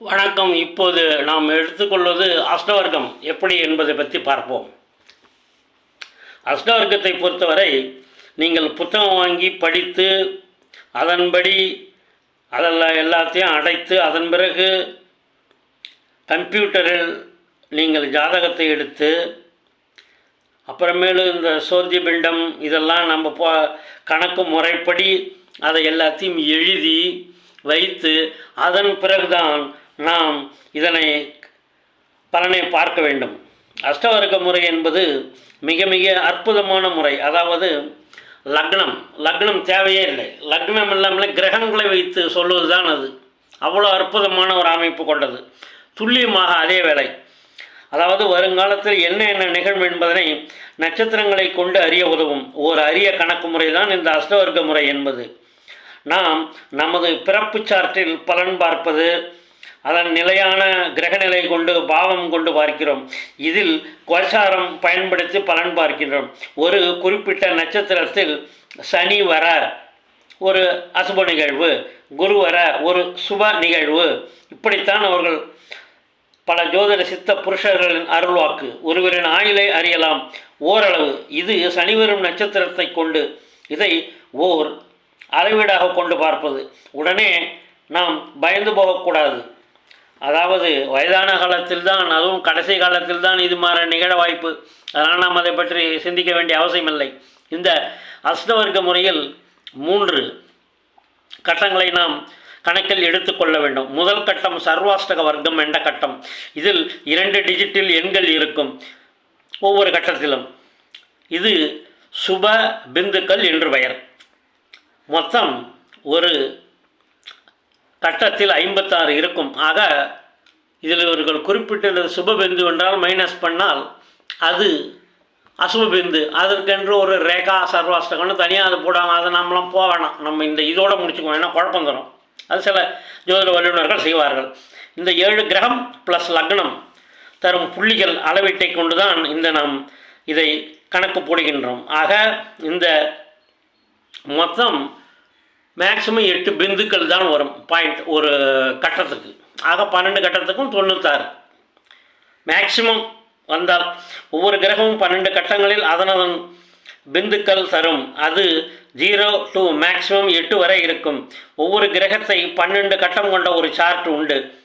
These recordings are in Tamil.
வணக்கம். இப்போது நாம் எடுத்துக்கொள்வது அஷ்டவர்க்கம். எப்படி என்பதை பற்றி பார்ப்போம். அஷ்டவர்க்கத்தை பொறுத்தவரை நீங்கள் புத்தகம் வாங்கி படித்து அதன்படி அதெல்லாம் எல்லாத்தையும் அடைத்து அதன் பிறகு கம்ப்யூட்டரில் நீங்கள் ஜாதகத்தை எடுத்து அப்புறமேலு இந்த சோர்தி பிண்டம் இதெல்லாம் நம்ம போ கணக்கு முறைப்படி அதை எல்லாத்தையும் எழுதி வைத்து அதன் பிறகுதான் நாம் இதனை பலனை பார்க்க வேண்டும். அஷ்டவர்க்க முறை என்பது மிக மிக அற்புதமான முறை. அதாவது லக்னம். லக்னம் தேவையே இல்லை. லக்னம் இல்லாமல் கிரகங்களை வைத்து சொல்வது தான் அது. அவ்வளோ அற்புதமான ஒரு அமைப்பு கொண்டது. துல்லியமாக அதே வேளை. அதாவது வருங்காலத்தில் என்ன என்ன நிகழும் என்பதனை நட்சத்திரங்களை கொண்டு அறிய உதவும். ஒரு அரிய கணக்கு முறை தான் இந்த அஷ்டவர்க்க முறை என்பது. நாம் நமது பிறப்பு சார்ட்டில் பலன் பார்ப்பது அதன் நிலையான கிரகநிலை கொண்டு பாவம் கொண்டு பார்க்கிறோம். இதில் கோச்சாரம் பயன்படுத்தி பலன் பார்க்கின்றோம். ஒரு குறிப்பிட்ட நட்சத்திரத்தில் சனி வர ஒரு அசுப நிகழ்வு. குரு வர ஒரு சுப நிகழ்வு. இப்படித்தான் அவர்கள் பல ஜோதிட சித்த புருஷர்களின் அருள்வாக்கு. ஒருவரின் ஆயுளை அறியலாம். ஓரளவு. இது சனி வரும் நட்சத்திரத்தை கொண்டு இதை ஓர் அளவீடாக கொண்டு பார்ப்பது. உடனே நாம் பயந்து போகக்கூடாது. அதாவது வயதான காலத்தில் தான் அதுவும் கடைசி காலத்தில் தான் இது மாற நிகழ வாய்ப்பு. அதனால் நாம் அதை பற்றி சிந்திக்க வேண்டிய அவசியமில்லை. இந்த அஷ்டவர்க்க முறையில் மூன்று கட்டங்களை நாம் கணக்கில் எடுத்துக்கொள்ள வேண்டும். முதல் கட்டம் சர்வாஷ்டக வர்க்கம் என்ற கட்டம். இதில் இரண்டு டிஜிட்டில் எண்கள் இருக்கும் ஒவ்வொரு கட்டத்திலும். இது சுப பிந்துக்கள் என்று பெயர். மொத்தம் ஒரு கட்டத்தில் ஐம்பத்தாறு இருக்கும். ஆக இதில் இவர்கள் சுப சுபபிந்து என்றால் மைனஸ் பண்ணால் அது அசுபபிந்து. அதற்கென்று ஒரு ரேகா சர்வாஷ்டகம்னு தனியாக அது போடாமல் அதை நம்மளாம் போக வேணாம். நம்ம இந்த இதோடு முடிச்சுக்குவோம். ஏன்னா குழப்பம் தரும். அது சில ஜோதிட வல்லுநர்கள் செய்வார்கள். இந்த ஏழு கிரகம் ப்ளஸ் லக்னம் தரும் புள்ளிகள் அளவீட்டை கொண்டு தான் இந்த நாம் இதை கணக்கு போடுகின்றோம். ஆக இந்த மொத்தம் மேக்ஸிமம் எட்டு பிந்துக்கள் தான் வரும். பாயிண்ட் ஒரு கட்டத்துக்கு. ஆக பன்னெண்டு கட்டத்துக்கும் தொண்ணூத்தாறு. மேக்சிமம் வந்தால் ஒவ்வொரு கிரகமும் பன்னெண்டு கட்டங்களில் அதனதன் பிந்துக்கள் தரும். அது ஜீரோ டு மேக்சிமம் எட்டு வரை இருக்கும். ஒவ்வொரு கிரகத்தை பன்னெண்டு கட்டம் கொண்ட ஒரு சார்ட் உண்டு.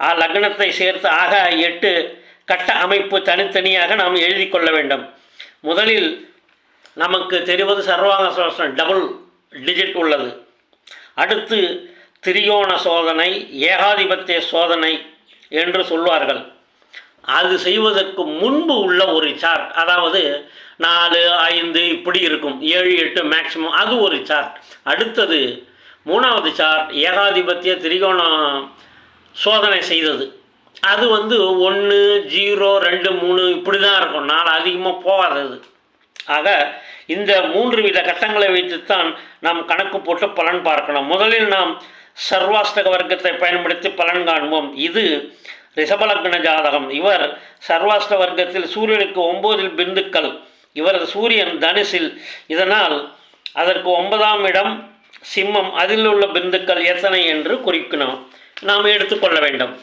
ஆ லக்னத்தை சேர்த்து ஆக எட்டு கட்ட அமைப்பு தனித்தனியாக நாம் எழுதி கொள்ள வேண்டும். முதலில் நமக்கு தெரிவது சர்வாங்க சோசனம் டபுள் டிஜிட் உள்ளது. அடுத்து திரியோண சோதனை ஏகாதிபத்திய சோதனை என்று சொல்வார்கள். அது செய்வதற்கு முன்பு உள்ள ஒரு சார்ட் அதாவது நாலு ஐந்து இப்படி இருக்கும். ஏழு எட்டு மேக்சிமம் அது ஒரு சார்ட் அடுத்தது மூணாவது சார்ட் ஏகாதிபத்திய திரிகோண சோதனை செய்தது. அது வந்து ஒன்று ஜீரோ ரெண்டு மூணு இப்படி தான் இருக்கும். நாலு அதிகமாக போகாதது. ஆக இந்த மூன்று வித கட்டங்களை வைத்துத்தான் நாம் கணக்கு போட்டு பலன் பார்க்கணும். முதலில் நாம் சர்வாஷ்டக வர்க்கத்தை பயன்படுத்தி பலன் காண்போம். இது ரிஷபலக்ன ஜாதகம். இவர் சர்வாஷ்ட வர்க்கத்தில் சூரியனுக்கு ஒம்போதில் பிந்துக்கள். இவரது சூரியன் தனுசில். இதனால் அதற்கு ஒன்பதாம் இடம் சிம்மம். அதில் உள்ள பிந்துக்கள் எத்தனை என்று குறிக்கணும். நாம் எடுத்துக்கொள்ள வேண்டும்.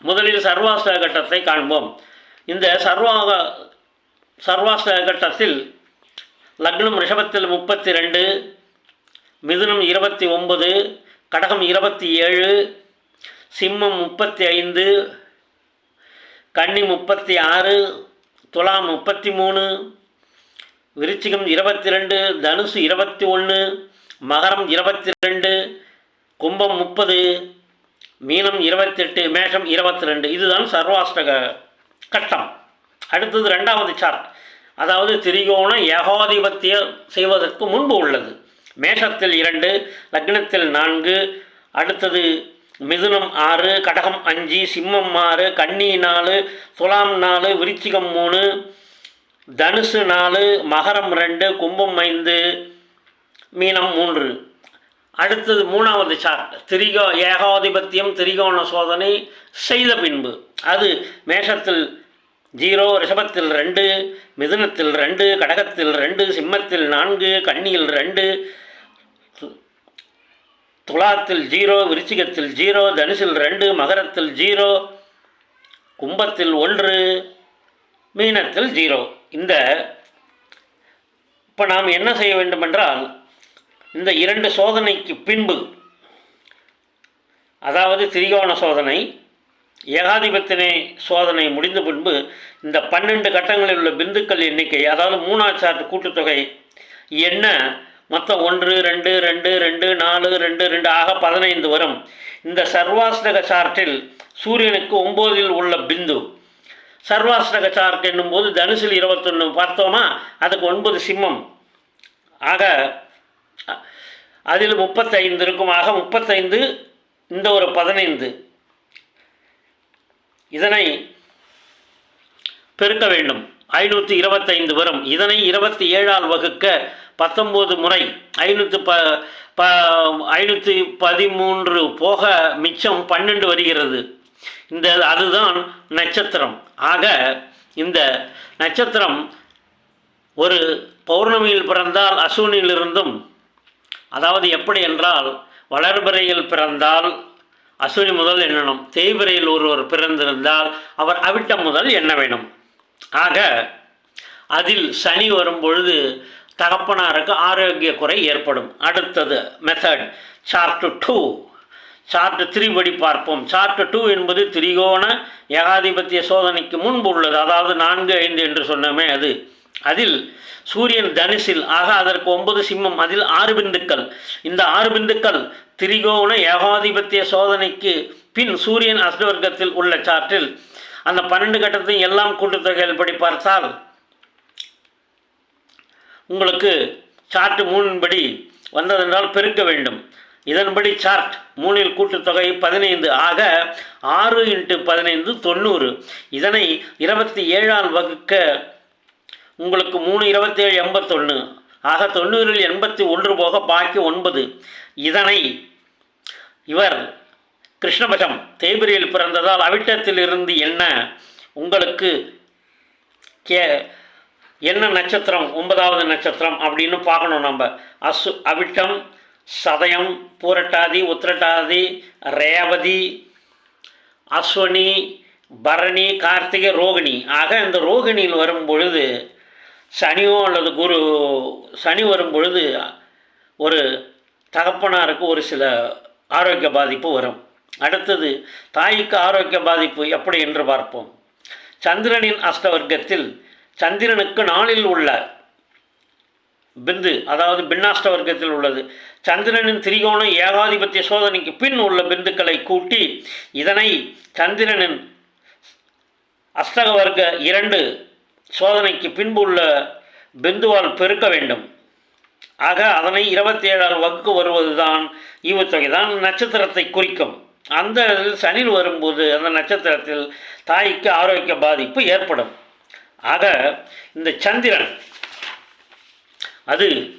முதலில் சர்வாஸ்த கட்டத்தை காண்போம். இந்த சர்வாக சர்வாஷ்டக கட்டத்தில் லக்னம் ரிஷபத்தில் முப்பத்தி ரெண்டு மிதுனம் இருபத்தி ஒன்பது கடகம் இருபத்தி ஏழு சிம்மம் முப்பத்தி ஐந்து கன்னி முப்பத்தி ஆறு துலாம் முப்பத்தி மூணு விருச்சிகம் இருபத்தி ரெண்டு தனுசு இருபத்தி ஒன்று மகரம் இருபத்தி ரெண்டு கும்பம் முப்பது மீனம் இருபத்தெட்டு மேஷம் இருபத்தி ரெண்டு இதுதான் சர்வாஷ்டக கட்டம். அடுத்தது ரெண்டாவது சார்ட் அதாவது திரிகோண ஏகாதிபத்தியம் செய்வதற்கு முன்பு உள்ளது. மேஷத்தில் இரண்டு லக்னத்தில் நான்கு அடுத்தது மிதுனம் ஆறு கடகம் அஞ்சு சிம்மம் ஆறு கன்னி நாலு துலாம் நாலு விருச்சிகம் மூணு தனுசு நாலு மகரம் ரெண்டு கும்பம் ஐந்து மீனம் மூன்று. அடுத்தது மூணாவது சார்ட் திரிகோ ஏகாதிபத்தியம் திரிகோண சோதனை செய்த பின்பு. அது மேஷத்தில் ஜீரோ ரிஷபத்தில் ரெண்டு மிதுனத்தில் ரெண்டு கடகத்தில் ரெண்டு சிம்மத்தில் நான்கு கன்னியில் ரெண்டு துலாத்தில் ஜீரோ விருச்சிகத்தில் ஜீரோ தனுசில் ரெண்டு மகரத்தில் ஜீரோ கும்பத்தில் ஒன்று மீனத்தில் ஜீரோ. இந்த இப்போ நாம் என்ன செய்ய வேண்டுமென்றால் இந்த இரண்டு சோதனைக்கு பின்பு அதாவது திரிகோண சோதனை ஏகாதிபத்தினை சோதனை முடிந்த பின்பு இந்த பன்னெண்டு கட்டங்களில் உள்ள பிந்துக்கள் எண்ணிக்கை அதாவது மூணாவது சார்ட் கூட்டுத்தொகை என்ன? மொத்தம் ஒன்று ரெண்டு ரெண்டு ரெண்டு நாலு ரெண்டு ரெண்டு ஆக பதினைந்து வரும். இந்த சர்வாஸ்தக சார்ட்டில் சூரியனுக்கு ஒம்போதில் உள்ள பிந்து. சர்வாஸ்தக சார்ட் என்னும்போது தனுசில் இருபத்தொன்று பார்த்தோமா? அதுக்கு ஒன்பது சிம்மம். ஆக அதில் முப்பத்தைந்து இருக்கும். ஆக முப்பத்தைந்து இந்த ஒரு பதினைந்து. இதனை பெருக்க வேண்டும். ஐநூற்றி இருபத்தைந்து வரும். இதனை இருபத்தி ஏழால் வகுக்க பத்தொம்போது முறை ஐநூற்று ப ப ஐநூற்றி பதிமூன்று போக மிச்சம் பன்னெண்டு வருகிறது. இந்த அதுதான் நட்சத்திரம். ஆக இந்த நட்சத்திரம் ஒரு பௌர்ணமியில் பிறந்தால் அசூனிலிருந்தும் அதாவது எப்படி என்றால் வளர்பிறையில் பிறந்தால் அசுனி முதல் எண்ணணும். தேய்பிரையில் ஒருவர் பிறந்திருந்தால் அவர் அவிட்டம் முதல் எண்ண வேணும் ஆக அதில் சனி வரும்பொழுது தகப்பனாருக்கு ஆரோக்கிய குறை ஏற்படும். அடுத்தது method chart two chart three படி பார்ப்போம். சார்ட்டு டூ என்பது திரிகோண ஏகாதிபத்திய சோதனைக்கு முன்பு உள்ளது. அதாவது நான்கு ஐந்து என்று சொன்னோமே அது. அதில் சூரியன் தனுசில் ஆக அதற்கு ஒன்பது சிம்மம் அதில் ஆறு பிந்துக்கள். இந்த ஆறு பிந்துக்கள் திரிகோண ஏகாதிபத்திய சோதனைக்கு பின் சூரியன் அஷ்டவர்க்கத்தில் உள்ள சார்ட்டில் அந்த பன்னெண்டு கட்டத்தையும் எல்லாம் கூட்டுத்தொகையில் படி பார்த்தால் உங்களுக்கு சார்ட் மூணின்படி வந்ததென்றால் பெருக்க வேண்டும். இதன்படி சார்ட் மூணில் கூட்டுத்தொகை பதினைந்து ஆக ஆறு இன்ட்டு பதினைந்து தொண்ணூறு. இதனை இருபத்தி ஏழால் வகுக்க உங்களுக்கு மூணு இருபத்தேழு எண்பத்தொன்று ஆக தொண்ணூறில் எண்பத்தி ஒன்று போக பாக்கி ஒன்பது. இதனை இவர் கிருஷ்ணபட்சம் தேய்பிரியில் பிறந்ததால் அவிட்டத்தில் இருந்து என்ன உங்களுக்கு கே என்ன நட்சத்திரம்? ஒன்பதாவது நட்சத்திரம் அப்படின்னு பார்க்கணும் நம்ம. அசு அவிட்டம் சதயம் பூரட்டாதி உத்திரட்டாதி ரேவதி அஸ்வனி பரணி கார்த்திகை ரோகிணி. ஆக இந்த ரோகிணியில் வரும் பொழுது சனியோ அல்லது குரு சனி வரும் பொழுது ஒரு தகப்பனாருக்கு ஒரு சில ஆரோக்கிய பாதிப்பு வரும். அடுத்தது தாய்க்கு ஆரோக்கிய பாதிப்பு எப்படி என்று பார்ப்போம். சந்திரனின் அஷ்டவர்க்கத்தில் சந்திரனுக்கு நாளில் உள்ள பிந்து அதாவது பின்னாஷ்ட வர்க்கத்தில் உள்ளது. சந்திரனின் திரிகோணம் ஏகாதிபத்திய சோதனைக்கு பின் உள்ள பிந்துக்களை கூட்டி இதனை சந்திரனின் அஷ்டக வர்க்க இரண்டு சோதனைக்கு பின்பு உள்ள பிந்துவால் பெருக்க வேண்டும். ஆக அதனை இருபத்தி ஏழால் வகுக்கு வருவதுதான் ஈவுத்தொகை. தான் நட்சத்திரத்தை குறிக்கும். அந்த இதில் சனியில் வரும்போது அந்த நட்சத்திரத்தில் தாய்க்கு ஆரோக்கிய பாதிப்பு ஏற்படும். ஆக இந்த சந்திரன் அது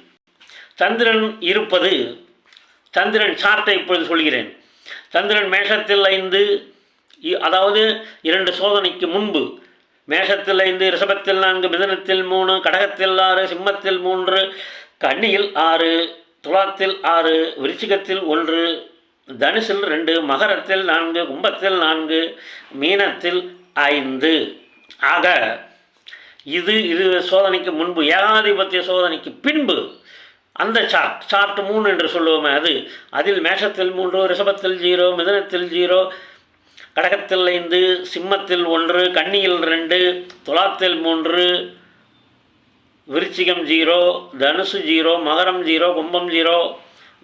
சந்திரன் இருப்பது சந்திரன் சார்ட்டை இப்பொழுது சொல்கிறேன். சந்திரன் மேஷத்தில் ஐந்து இ- அதாவது இரண்டு சோதனைக்கு முன்பு மேஷத்தில் ஐந்து ரிஷபத்தில் நான்கு மிதனத்தில் மூணு கடகத்தில் ஆறு சிம்மத்தில் மூன்று கன்னியில் ஆறு துலாத்தில் ஆறு விருச்சிகத்தில் ஒன்று தனுசில் ரெண்டு மகரத்தில் நான்கு கும்பத்தில் நான்கு மீனத்தில் ஐந்து. ஆக இது இது சோதனைக்கு முன்பு ஏகாதிபத்திய சோதனைக்கு பின்பு அந்த சார்ட் சார்ட் மூணு என்று சொல்லுவோமே அது அதில் மேஷத்தில் மூன்று ரிஷபத்தில் ஜீரோ மிதனத்தில் ஜீரோ கடகத்தில் ஐந்து சிம்மத்தில் ஒன்று கன்னியில் ரெண்டு துலாத்தில் மூன்று விருச்சிகம் ஜீரோ தனுசு ஜீரோ மகரம் ஜீரோ கும்பம் ஜீரோ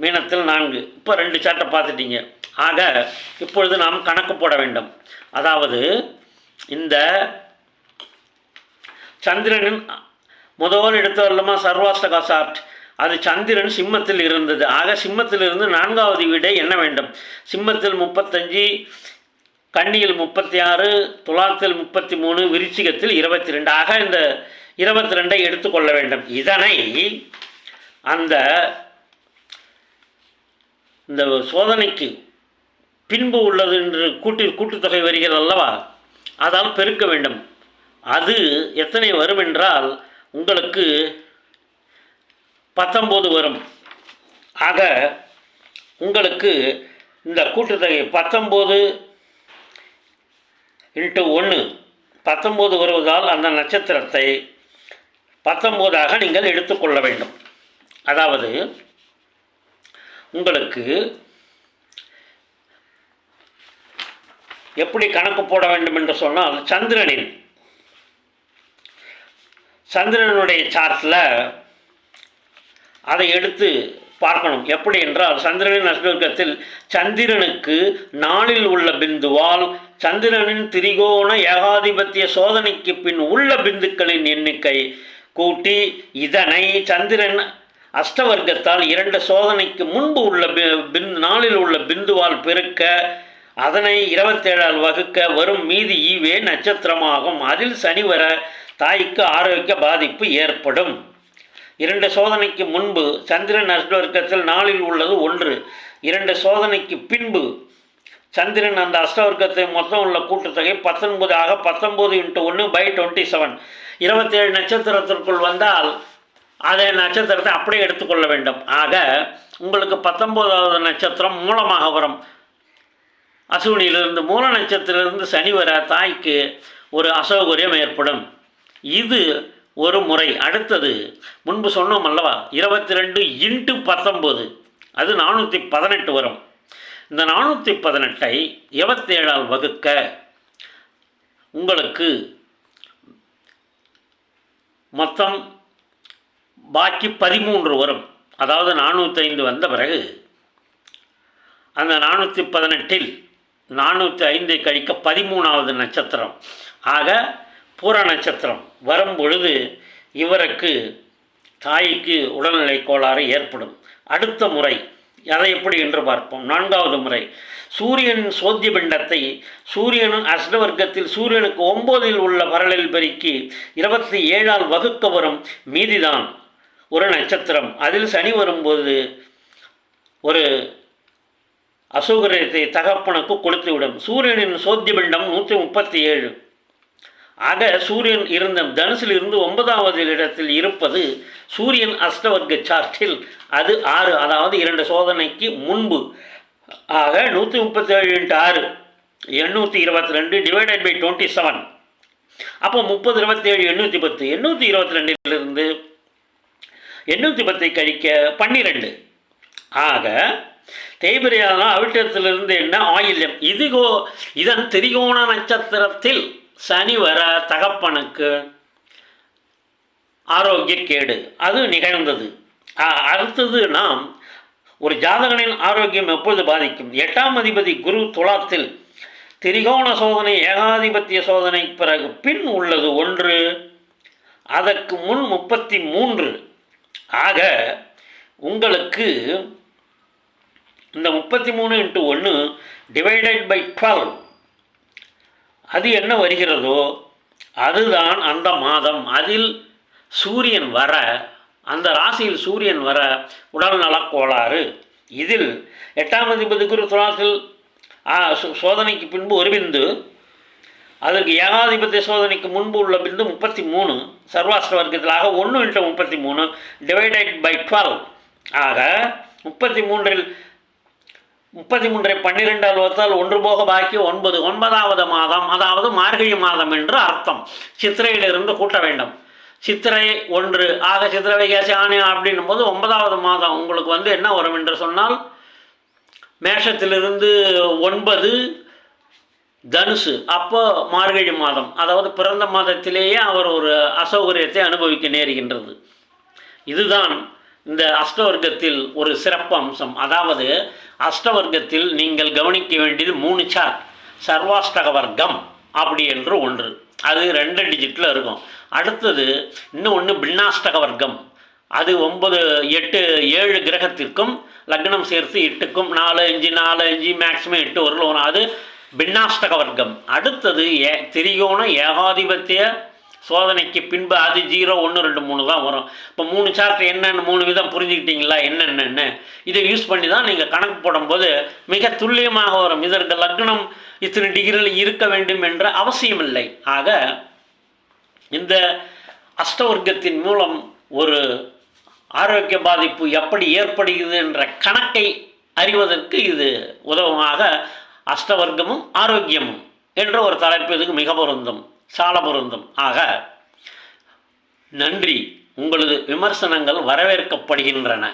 மீனத்தில் நான்கு. இப்போ ரெண்டு சார்ட்டை பார்த்துட்டீங்க. ஆக இப்பொழுது நாம் கணக்கு போட வேண்டும். அதாவது இந்த சந்திரனின் முதல் எடுத்து வரலாமா? சர்வாஸ்தகா சார்ட் அது சந்திரன் சிம்மத்தில் இருந்தது. ஆக சிம்மத்தில் இருந்து நான்காவது வீடை எண்ண வேண்டும். சிம்மத்தில் முப்பத்தஞ்சு கண்ணியில் முப்பத்தி ஆறு துலாத்தில் முப்பத்தி மூணு விருச்சிகத்தில் இருபத்தி ரெண்டாக இந்த இருபத்தி ரெண்டை எடுத்துக்கொள்ள வேண்டும். இதனை அந்த இந்த சோதனைக்கு பின்பு உள்ளது என்று கூட்டி கூட்டுத்தொகை வருகிறது அல்லவா? அதால் பெருக்க வேண்டும். அது எத்தனை வரும் என்றால் உங்களுக்கு பத்தொம்போது வரும். ஆக உங்களுக்கு இந்த கூட்டுத்தொகை பத்தொம்போது இன்ட்டு ஒன்று பத்தொம்போது வருவதால் அந்த நட்சத்திரத்தை பத்தொம்போதாக நீங்கள் எடுத்துக்கொள்ள வேண்டும். அதாவது உங்களுக்கு எப்படி கணக்கு போட வேண்டும் என்று சொன்னால் சந்திரனின் சந்திரனுடைய சார்ட்டில் அதை எடுத்து பார்க்கணும். எப்படி என்றால் சந்திரனின் அஸ்வர்க்கத்தில் சந்திரனுக்கு நாளில் உள்ள பிந்துவால் சந்திரனின் திரிகோண ஏகாதிபத்திய சோதனைக்கு பின் உள்ள பிந்துக்களின் எண்ணிக்கை கூட்டி இதனை சந்திரன் அஷ்டவர்க்கத்தால் இரண்டு சோதனைக்கு முன்பு உள்ள பி- பிந்து நாளில் உள்ள பிந்துவால் பெருக்க அதனை இருபத்தேழால் வகுக்க வரும் மீதி ஈவே நட்சத்திரமாகும். அதில் சனி வர தாய்க்கு ஆரோக்கிய பாதிப்பு ஏற்படும். இரண்டு சோதனைக்கு முன்பு சந்திரன் அஷ்டவர்க்கத்தில் நாளில் உள்ளது ஒன்று. இரண்டு சோதனைக்கு பின்பு சந்திரன் அந்த அஷ்டவர்க்கத்தை மொத்தம் உள்ள கூட்டுத்தொகை பத்தொன்பது ஆக பத்தொம்போது இன்ட்டு ஒன்று பை டுவெண்ட்டி செவன். இருபத்தேழு நட்சத்திரத்திற்குள் வந்தால் அதை நட்சத்திரத்தை அப்படியே எடுத்துக்கொள்ள வேண்டும். ஆக உங்களுக்கு பத்தொம்போதாவது நட்சத்திரம் மூலமாக வரும். அசுவினியிலிருந்து மூல நட்சத்திரத்திலிருந்து சனி வர தாய்க்கு ஒரு அசௌகரியம் ஏற்படும். இது ஒரு முறை. அடுத்தது முன்பு சொன்னோம் அல்லவா? இருபத்தி ரெண்டு இன்ட்டு பத்தொம்போது. அது நானூற்றி பதினெட்டு வரும். இந்த நானூற்றி பதினெட்டை இருபத்தேழால் வகுக்க உங்களுக்கு மொத்தம் பாக்கி பதிமூன்று வரும். அதாவது நானூற்றைந்து வந்த பிறகு அந்த நானூற்றி பதினெட்டில் நானூற்றி ஐந்தை கழிக்க பதிமூணாவது நட்சத்திரம். ஆக பூர நட்சத்திரம் வரும் பொழுது இவருக்கு தாய்க்கு உடல்நிலை கோளாறு ஏற்படும். அடுத்த முறை அதை எப்படி என்று பார்ப்போம். நான்காவது முறை சூரியனின் சோத்திய பிண்டத்தை சூரியனின் அஷ்டவர்க்கத்தில் சூரியனுக்கு ஒம்போதில் உள்ள பரலில் பெருக்கி இருபத்தி ஏழால் வகுக்க வரும் மீதிதான் ஒரு நட்சத்திரம். அதில் சனி வரும்போது ஒரு அசௌகரியத்தை தகப்பனுக்கு கொடுத்துவிடும். சூரியனின் சோத்திய பிண்டம் நூற்றி முப்பத்தி ஏழு. ஆக சூரியன் இருந்த தனுசில் இருந்து ஒன்பதாவது இடத்தில் இருப்பது சூரியன் அஷ்டவர்க்க சார்ட்டில் அது ஆறு அதாவது இரண்டு சோதனைக்கு முன்பு. ஆக நூற்றி முப்பத்தேழு இன்ட்டு ஆறு எண்ணூற்றி இருபத்தி ரெண்டு டிவைடட் பை டுவெண்ட்டி செவன் அப்போ முப்பது இருபத்தேழு எண்ணூற்றி பத்து. எண்ணூற்றி இருபத்தி ரெண்டிலிருந்து எண்ணூற்றி பத்தை கழிக்க பன்னிரெண்டு. ஆக தேய்பிரியாதான் அவிட்டத்திலிருந்து என்ன ஆயில்யம்? இதுகோ இதன் திரிகோண நட்சத்திரத்தில் சனி வர தகப்பனுக்கு ஆரோக்கியக்கேடு அது நிகழ்ந்தது. அடுத்தது நாம் ஒரு ஜாதகனின் ஆரோக்கியம் எப்பொழுது பாதிக்கும்? எட்டாம் அதிபதி குரு துலாத்தில் திரிகோண சோதனை ஏகாதிபத்திய சோதனை பிறகு பின் உள்ளது ஒன்று அதற்கு முன் முப்பத்தி மூன்று ஆக உங்களுக்கு இந்த முப்பத்தி மூணு இன்ட்டு ஒன்று டிவைடட் பை டுவெல் அது என்ன வருகிறதோ அதுதான் அந்த மாதம். அதில் சூரியன் வர அந்த ராசியில் சூரியன் வர உடல்நலக் கோளாறு. இதில் எட்டாம் அதிபதி குரு துலாத்தில் சோதனைக்கு பின்பு ஒரு பிந்து. அதற்கு ஏகாதிபத்திய சோதனைக்கு முன்பு உள்ள பிந்து முப்பத்தி மூணு சர்வாஸ்திர வர்க்கத்திலாக ஒன்று இன்ட்டு முப்பத்தி மூணு டிவைடட் பை டுவெல் ஆக முப்பத்தி மூன்றில் முப்பத்தி மூன்றை பன்னிரெண்டால் வகுத்தால் ஒன்று போக பாக்கி ஒன்பது. ஒன்பதாவது மாதம் அதாவது மார்கழி மாதம் என்று அர்த்தம். சித்திரையிலிருந்து கூட்ட வேண்டும். சித்திரை ஒன்று. ஆக சித்திரை வைகாசி ஆணி அப்படின்னும் போது ஒன்பதாவது மாதம் உங்களுக்கு வந்து என்ன வரும் என்று சொன்னால் மேஷத்திலிருந்து ஒன்பது தனுசு. அப்போ மார்கழி மாதம். அதாவது பிறந்த மாதத்திலேயே அவர் ஒரு அசௌகரியத்தை அனுபவிக்க நேருகின்றது. இதுதான் இந்த அஷ்டவர்க்கத்தில் ஒரு சிறப்பு அம்சம் அதாவது அஷ்டவர்க்கத்தில் நீங்கள் கவனிக்க வேண்டியது மூணு சார். சர்வாஷ்டக வர்க்கம் அப்படி என்று ஒன்று. அது ரெண்டு டிஜிட்டில் இருக்கும். அடுத்தது இன்னும் ஒன்று பின்னாஷ்டக வர்க்கம் அது ஒன்பது எட்டு ஏழு கிரகத்திற்கும் லக்னம் சேர்த்து எட்டுக்கும் நாலு அஞ்சு நாலு அஞ்சு மேக்ஸிமம் எட்டு வரல வரும் அது பின்னாஷ்டக வர்க்கம் அடுத்தது ஏ திரிகோண ஏகாதிபத்திய சோதனைக்கு பின்பு அது ஜீரோ ஒன்று ரெண்டு மூணு தான் வரும். இப்போ மூணு சார்ட் என்னென்னு மூணு விதம் புரிஞ்சுக்கிட்டீங்களா? என்னென்னு இதை யூஸ் பண்ணி தான் நீங்கள் கணக்கு போடும்போது மிக துல்லியமாக வரும். இதற்கு லக்னம் இத்தனை டிகிரியில் இருக்க வேண்டும் என்ற அவசியமில்லை. ஆக இந்த அஷ்டவர்க்கத்தின் மூலம் ஒரு ஆரோக்கிய பாதிப்பு எப்படி ஏற்படுகிறது என்ற கணக்கை அறிவதற்கு இது உதவுமாக அஷ்டவர்க்கமும் ஆரோக்கியமும் என்ற ஒரு தலைப்பு இதுக்கு மிக பொருந்தும். சால பொருந்தும். ஆக நன்றி. உங்களது விமர்சனங்கள் வரவேற்கப்படுகின்றன.